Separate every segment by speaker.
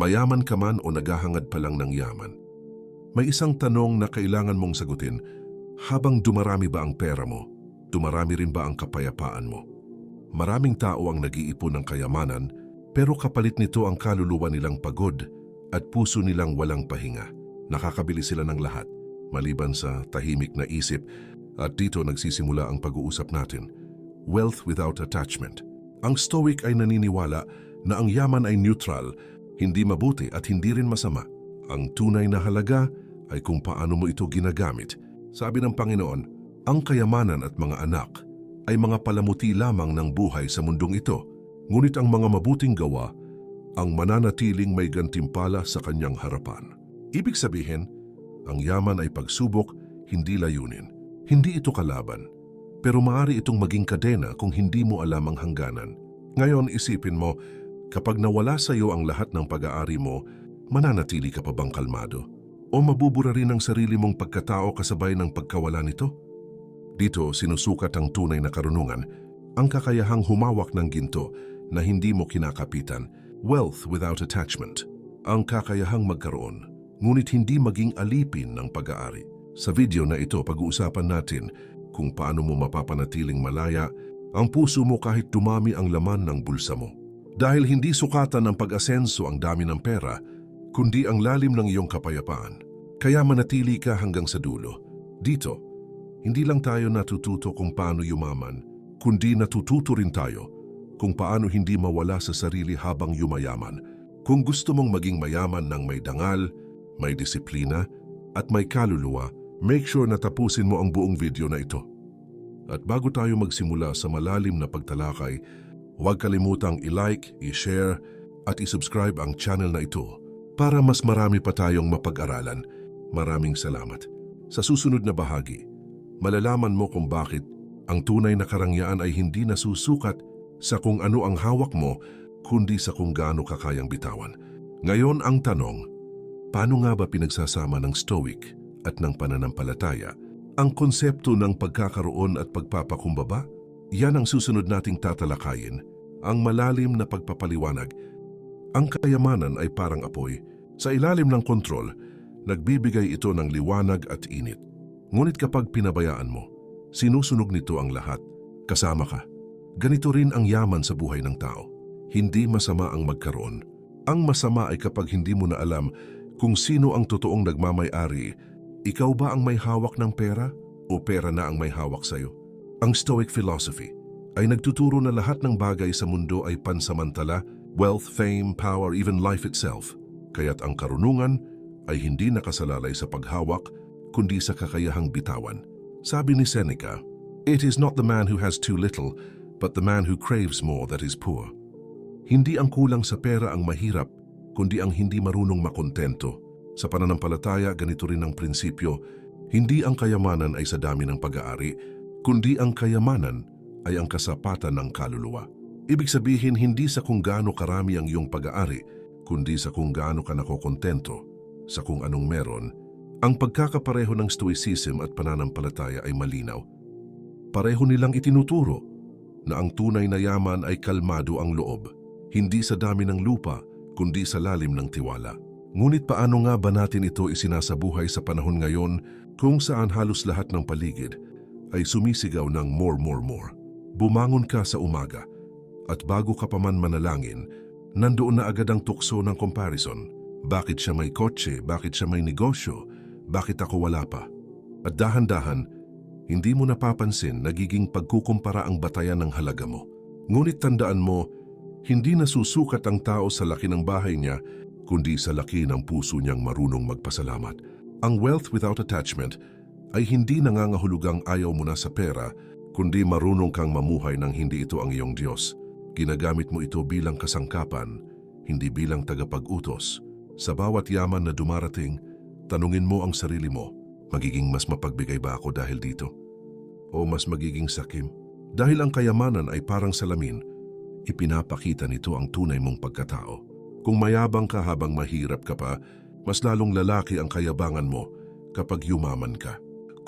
Speaker 1: Mayaman ka man o naghahangad pa lang ng yaman. May isang tanong na kailangan mong sagutin, habang dumarami ba ang pera mo, dumarami rin ba ang kapayapaan mo? Maraming tao ang nag-iipon ng kayamanan, pero kapalit nito ang kaluluwa nilang pagod at puso nilang walang pahinga. Nakakabili sila ng lahat, maliban sa tahimik na isip at dito nagsisimula ang pag-uusap natin. Wealth without attachment. Ang Stoic ay naniniwala na ang yaman ay neutral, hindi mabuti at hindi rin masama. Ang tunay na halaga ay kung paano mo ito ginagamit. Sabi ng Panginoon, ang kayamanan at mga anak ay mga palamuti lamang ng buhay sa mundong ito. Ngunit ang mga mabuting gawa ang mananatiling may gantimpala sa kanyang harapan. Ibig sabihin, ang yaman ay pagsubok, hindi layunin. Hindi ito kalaban. Pero maaari itong maging kadena kung hindi mo alam ang hangganan. Ngayon isipin mo, kapag nawala sa iyo ang lahat ng pag-aari mo, mananatili ka pa bang kalmado? O mabubura rin ang sarili mong pagkatao kasabay ng pagkawala nito? Dito sinusukat ang tunay na karunungan, ang kakayahang humawak ng ginto na hindi mo kinakapitan, wealth without attachment, ang kakayahang magkaroon, ngunit hindi maging alipin ng pag-aari. Sa video na ito, pag-uusapan natin kung paano mo mapapanatiling malaya ang puso mo kahit dumami ang laman ng bulsa mo. Dahil hindi sukatan ng pag-asenso ang dami ng pera, kundi ang lalim ng iyong kapayapaan. Kaya manatili ka hanggang sa dulo. Dito, hindi lang tayo natututo kung paano yumaman, kundi natututo rin tayo kung paano hindi mawala sa sarili habang yumayaman. Kung gusto mong maging mayaman ng may dangal, may disiplina, at may kaluluwa, make sure na tapusin mo ang buong video na ito. At bago tayo magsimula sa malalim na pagtalakay, huwag kalimutang i-like, i-share, at i-subscribe ang channel na ito para mas marami pa tayong mapag-aralan. Maraming salamat. Sa susunod na bahagi, malalaman mo kung bakit ang tunay na karangyaan ay hindi nasusukat sa kung ano ang hawak mo, kundi sa kung gaano ka kayang bitawan. Ngayon ang tanong, paano nga ba pinagsasama ng Stoic at ng pananampalataya ang konsepto ng pagkakaroon at pagpapakumbaba? Yan ang susunod nating tatalakayin, ang malalim na pagpapaliwanag. Ang kayamanan ay parang apoy. Sa ilalim ng kontrol, nagbibigay ito ng liwanag at init. Ngunit kapag pinabayaan mo, sinusunog nito ang lahat, kasama ka. Ganito rin ang yaman sa buhay ng tao. Hindi masama ang magkaroon. Ang masama ay kapag hindi mo na alam kung sino ang totoong nagmamay-ari. Ikaw ba ang may hawak ng pera o pera na ang may hawak sa'yo? Ang Stoic philosophy ay nagtuturo na lahat ng bagay sa mundo ay pansamantala, wealth, fame, power, even life itself. Kaya't ang karunungan ay hindi nakasalalay sa paghawak, kundi sa kakayahang bitawan. Sabi ni Seneca, It is not the man who has too little, but the man who craves more that is poor. Hindi ang kulang sa pera ang mahirap, kundi ang hindi marunong makontento. Sa pananampalataya, ganito rin ang prinsipyo, hindi ang kayamanan ay sa dami ng pag-aari, kundi ang kayamanan ay ang kasapatan ng kaluluwa. Ibig sabihin, hindi sa kung gaano karami ang iyong pag-aari, kundi sa kung gaano ka nakokontento, sa kung anong meron. Ang pagkakapareho ng stoicism at pananampalataya ay malinaw. Pareho nilang itinuturo na ang tunay na yaman ay kalmado ang loob, hindi sa dami ng lupa, kundi sa lalim ng tiwala. Ngunit paano nga ba natin ito isinasabuhay sa panahon ngayon kung saan halos lahat ng paligid ay sumisigaw ng more, more, more? Bumangon ka sa umaga at bago ka pa man manalangin, nandoon na agad ang tukso ng comparison. Bakit siya may kotse? Bakit siya may negosyo? Bakit ako wala pa? At dahan-dahan, hindi mo napapansin nagiging pagkukumpara ang batayan ng halaga mo. Ngunit tandaan mo, hindi nasusukat ang tao sa laki ng bahay niya, kundi sa laki ng puso niyang marunong magpasalamat. Ang wealth without attachment ay hindi nangangahulugang ayaw mo na sa pera, kundi marunong kang mamuhay ng hindi ito ang iyong Diyos. Ginagamit mo ito bilang kasangkapan, hindi bilang tagapag-utos. Sa bawat yaman na dumarating, tanungin mo ang sarili mo, magiging mas mapagbigay ba ako dahil dito? O mas magiging sakim? Dahil ang kayamanan ay parang salamin, ipinapakita nito ang tunay mong pagkatao. Kung mayabang ka habang mahirap ka pa, mas lalong lalaki ang kayabangan mo kapag yumaman ka.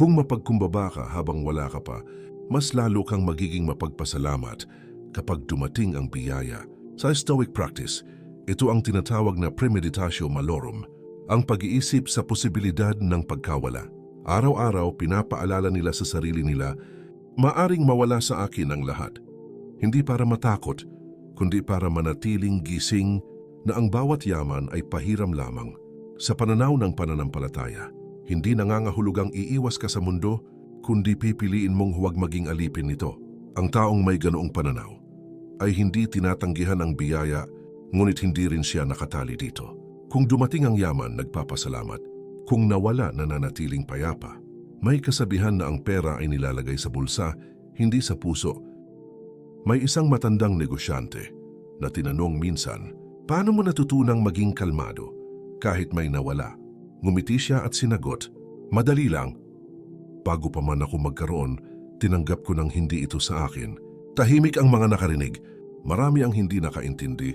Speaker 1: Kung mapagkumbaba ka habang wala ka pa, mas lalo kang magiging mapagpasalamat kapag dumating ang biyaya. Sa Stoic practice, Ito ang tinatawag na premeditatio malorum, ang pag-iisip sa posibilidad ng pagkawala. Araw-araw pinapaalala nila sa sarili nila, maaring mawala sa akin ang lahat. Hindi para matakot, kundi para manatiling gising na ang bawat yaman ay pahiram lamang. Sa pananaw ng pananampalataya, hindi nangangahulugang iiwas ka sa mundo, kundi pipiliin mong huwag maging alipin nito. Ang taong may ganoong pananaw ay hindi tinatanggihan ang biyaya, ngunit hindi rin siya nakatali dito. Kung dumating ang yaman, nagpapasalamat. Kung nawala, nananatiling payapa. May kasabihan na ang pera ay nilalagay sa bulsa, hindi sa puso. May isang matandang negosyante na tinanong minsan, paano mo natutunang maging kalmado kahit may nawala? Ngumiti siya at sinagot, madali lang. Bago pa man ako magkaroon, tinanggap ko ng hindi ito sa akin. Tahimik ang mga nakarinig, marami ang hindi nakaintindi,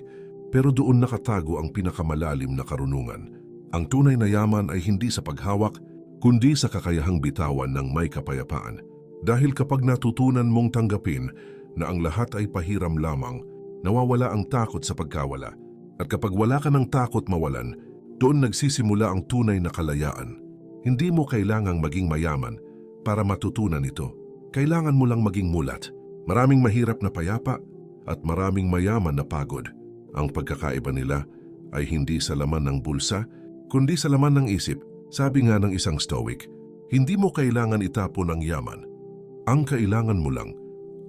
Speaker 1: pero doon nakatago ang pinakamalalim na karunungan. Ang tunay na yaman ay hindi sa paghawak, kundi sa kakayahang bitawan ng may kapayapaan. Dahil kapag natutunan mong tanggapin na ang lahat ay pahiram lamang, nawawala ang takot sa pagkawala. At kapag wala ka ng takot mawalan, doon nagsisimula ang tunay na kalayaan. Hindi mo kailangang maging mayaman para matutunan ito. Kailangan mo lang maging mulat. Maraming mahirap na payapa at maraming mayaman na pagod. Ang pagkakaiba nila ay hindi sa laman ng bulsa, kundi sa laman ng isip. Sabi nga ng isang stoic, hindi mo kailangan itapon ang yaman. Ang kailangan mo lang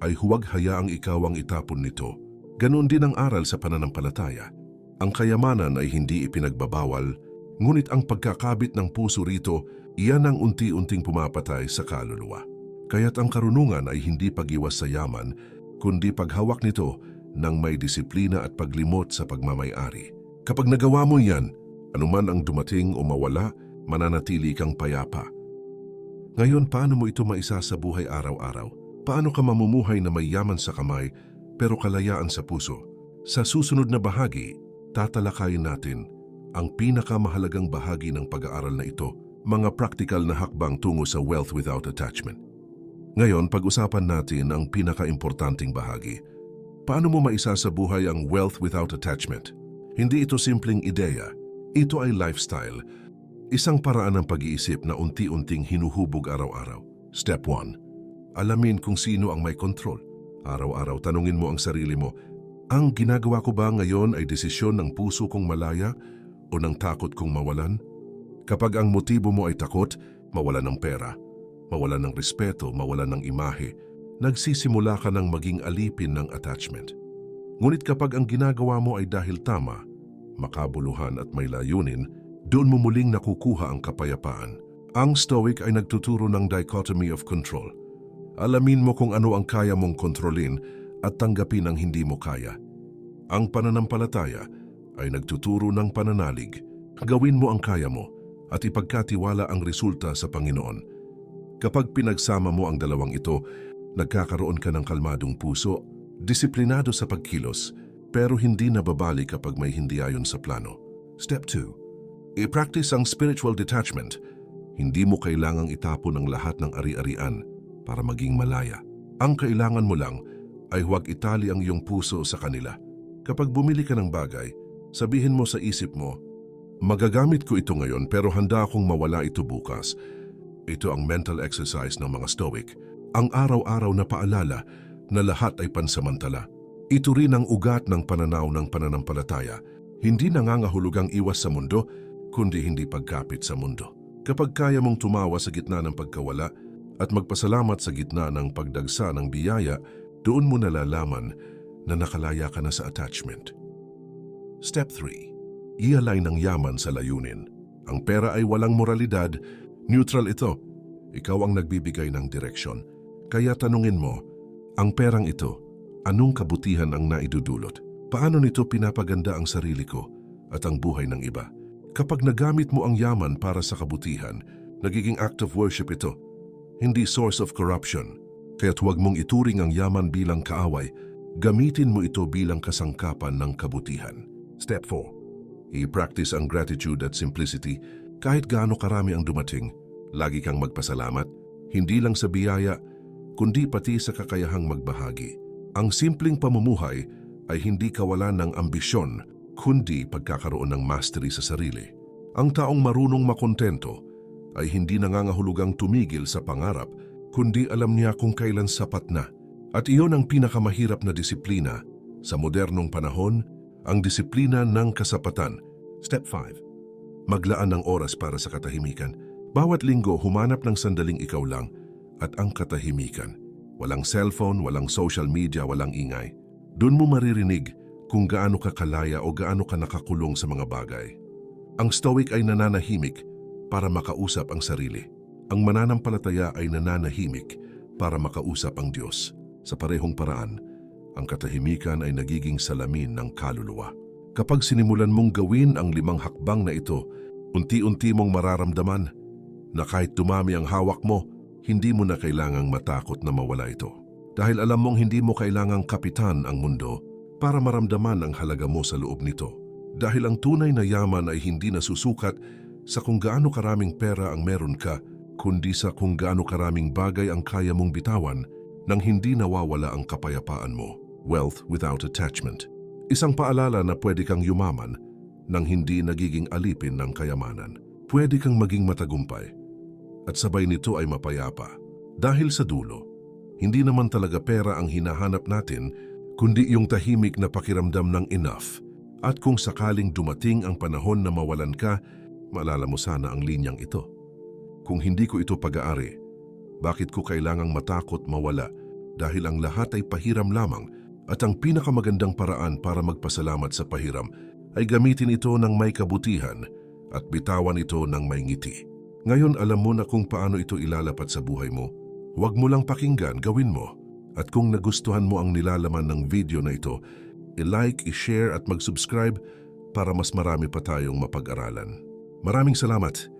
Speaker 1: ay huwag hayaang ikaw ang itapon nito. Ganon din ang aral sa pananampalataya. Ang kayamanan ay hindi ipinagbabawal, ngunit ang pagkakabit ng puso rito, iyan ang unti-unting pumapatay sa kaluluwa. Kaya't ang karunungan ay hindi pag-iwas sa yaman, kundi paghawak nito ng may disiplina at paglimot sa pagmamayari. Kapag nagawa mo yan, anuman ang dumating o mawala, mananatili kang payapa. Ngayon, paano mo ito maisa sa buhay araw-araw? Paano ka mamumuhay na may yaman sa kamay pero kalayaan sa puso? Sa susunod na bahagi, tatalakayin natin ang pinakamahalagang bahagi ng pag-aaral na ito, mga practical na hakbang tungo sa wealth without attachment. Ngayon, pag-usapan natin ang pinaka-importanting bahagi. Paano mo maisa sa buhay ang wealth without attachment? Hindi ito simpleng ideya. Ito ay lifestyle. Isang paraan ng pag-iisip na unti-unting hinuhubog araw-araw. Step 1. Alamin kung sino ang may control. Araw-araw tanungin mo ang sarili mo, ang ginagawa ko ba ngayon ay desisyon ng puso kong malaya o ng takot kong mawalan? Kapag ang motibo mo ay takot, mawalan ng pera, mawalan ng respeto, mawalan ng imahe, nagsisimula ka ng maging alipin ng attachment. Ngunit kapag ang ginagawa mo ay dahil tama, makabuluhan at may layunin, doon mo muling nakukuha ang kapayapaan. Ang Stoic ay nagtuturo ng dichotomy of control. Alamin mo kung ano ang kaya mong kontrolin at tanggapin ang hindi mo kaya. Ang pananampalataya ay nagtuturo ng pananalig. Gawin mo ang kaya mo at ipagkatiwala ang resulta sa Panginoon. Kapag pinagsama mo ang dalawang ito, nagkakaroon ka ng kalmadong puso, disiplinado sa pagkilos, pero hindi nababali kapag may hindi ayon sa plano. Step 2. I-practice ang spiritual detachment. Hindi mo kailangang itapon ang lahat ng ari-arian para maging malaya. Ang kailangan mo lang ay huwag itali ang iyong puso sa kanila. Kapag bumili ka ng bagay, sabihin mo sa isip mo, magagamit ko ito ngayon pero handa akong mawala ito bukas. Ito ang mental exercise ng mga stoic. Ang araw-araw na paalala na lahat ay pansamantala. Ito rin ang ugat ng pananaw ng pananampalataya. Hindi nangangahulugang iwas sa mundo, kundi hindi pagkapit sa mundo. Kapag kaya mong tumawa sa gitna ng pagkawala at magpasalamat sa gitna ng pagdagsa ng biyaya, doon mo nalalaman na nakalaya ka na sa attachment. Step 3. Ialay ng yaman sa layunin. Ang pera ay walang moralidad, neutral ito. Ikaw ang nagbibigay ng direksyon. Kaya tanungin mo, ang perang ito, anong kabutihan ang naidudulot? Paano nito pinapaganda ang sarili ko at ang buhay ng iba? Kapag nagamit mo ang yaman para sa kabutihan, nagiging act of worship ito, hindi source of corruption. Kaya't huwag mong ituring ang yaman bilang kaaway, gamitin mo ito bilang kasangkapan ng kabutihan. Step 4. I-practice ang gratitude at simplicity kahit gaano karami ang dumating. Lagi kang magpasalamat, hindi lang sa biyaya, kundi pati sa kakayahang magbahagi. Ang simpleng pamumuhay ay hindi kawalan ng ambisyon, kundi pagkakaroon ng mastery sa sarili. Ang taong marunong makontento ay hindi nangangahulugang tumigil sa pangarap, kundi alam niya kung kailan sapat na. At iyon ang pinakamahirap na disiplina sa modernong panahon, ang disiplina ng kasapatan. Step 5. Maglaan ng oras para sa katahimikan. Bawat linggo humanap ng sandaling ikaw lang at ang katahimikan. Walang cellphone, walang social media, walang ingay. Doon mo maririnig kung gaano ka kalaya o gaano ka nakakulong sa mga bagay. Ang stoic ay nananahimik para makausap ang sarili. Ang mananampalataya ay nananahimik para makausap ang Diyos. Sa parehong paraan, ang katahimikan ay nagiging salamin ng kaluluwa. Kapag sinimulan mong gawin ang limang hakbang na ito, unti-unti mong mararamdaman na kahit dumami ang hawak mo, hindi mo na kailangang matakot na mawala ito. Dahil alam mong hindi mo kailangang kapitan ang mundo para maramdaman ang halaga mo sa loob nito. Dahil ang tunay na yaman ay hindi nasusukat sa kung gaano karaming pera ang meron ka, kundi sa kung gaano karaming bagay ang kaya mong bitawan nang hindi nawawala ang kapayapaan mo. Wealth without attachment. Isang paalala na pwede kang yumaman nang hindi nagiging alipin ng kayamanan. Pwede kang maging matagumpay at sabay nito ay mapayapa. Dahil sa dulo, hindi naman talaga pera ang hinahanap natin, kundi yung tahimik na pakiramdam ng enough. At kung sakaling dumating ang panahon na mawalan ka, maalala mo sana ang linyang ito. Kung hindi ko ito pag-aari, bakit ko kailangang matakot mawala dahil ang lahat ay pahiram lamang at ang pinakamagandang paraan para magpasalamat sa pahiram ay gamitin ito ng may kabutihan at bitawan ito ng may ngiti. Ngayon alam mo na kung paano ito ilalapat sa buhay mo. Huwag mo lang pakinggan, gawin mo. At kung nagustuhan mo ang nilalaman ng video na ito, i-like, i-share at mag-subscribe para mas marami pa tayong mapag-aralan. Maraming salamat.